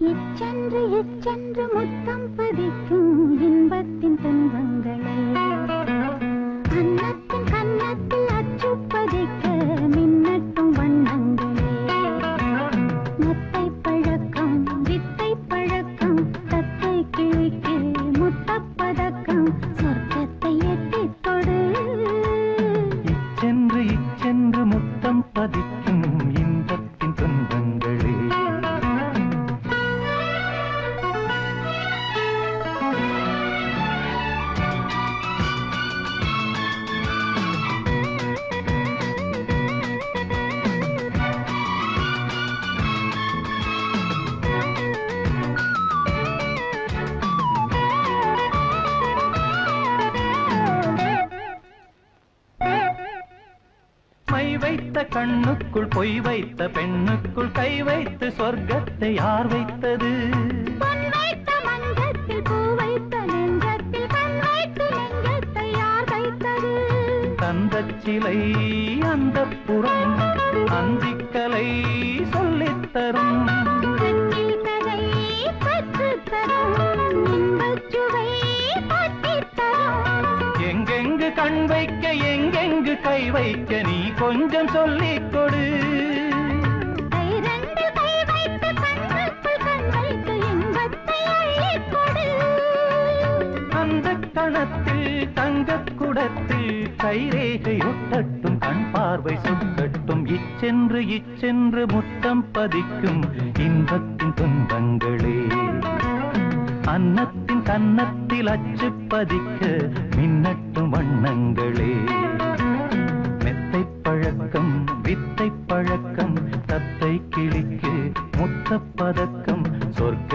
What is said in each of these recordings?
இச்சென்று இச்சென்று முத்தம் பதிக்கும் இன்பத்தின் துன்பங்களே. அன்னத்தின் கன்னத்தில் அச்சு பதிக்க மின்னட்டும் வண்ணங்களே. முத்தை பழக்கம் வித்தை பழக்கம் தத்தை கிழிக்கு முத்தப்பதக்கம் சொர்க்கத்தை எட்டித் தொடு. இச்சென்று இச்சென்று முத்தம் பதிக்கும் மை வைத்த கண்ணுக்குள் பொய் வைத்த பெண்ணுக்குள் கை வைத்து சொர்க்கத்தை யார் வைத்தது? பொன் வைத்த மஞ்சத்தில் பூ கை வைக்க நீ கொஞ்சம் சொல்லிக் கொடு. அந்த கணத்தில் தங்கக் குடத்தில் கைரேகை ஒட்டட்டும் கண் பார்வை சுட்டட்டும் இச்சென்று இச்சென்று முத்தம் பதிக்கும் இன்பத்தின் துன்பங்களே. அன்னத்தின் கன்னத்தில் அச்சு பதிக்க மின்னட்டும் வண்ணங்களே. முத்தப்பதக்கம் சொர்க்க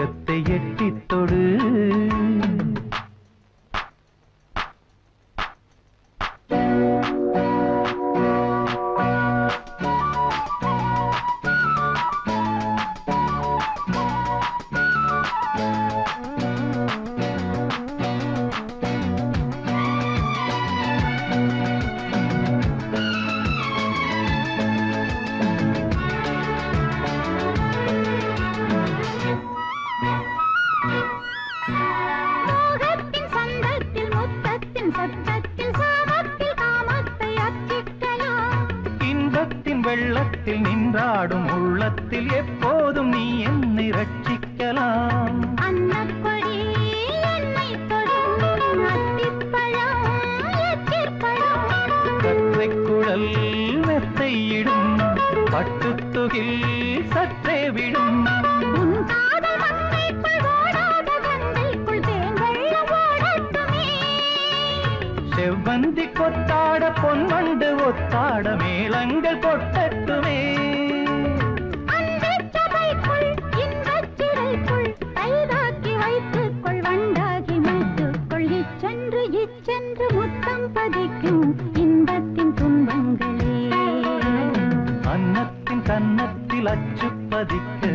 வெள்ளத்தில் நின்றாடும் உள்ளத்தில் எப்போதும் நீ என்னை ரட்சிக்கலாம். அன்னக்கொடி என்னை தொடும் அத்திப்பழம் எத்திற்பழம் கற்றைக் குழல் மெத்தையிடும் பட்டுத்துகில் சற்றே செவ்வந்தி கொத்தாட பொன்வண்டு ஒத்தாட மேளங்கள் கொட்டட்டுமே. இச்சென்று இச்சென்று முத்தம் பதிக்கும் இன்பத்தின் துன்பங்களே. அன்னத்தின் கன்னத்தில் அச்சு பதிக்க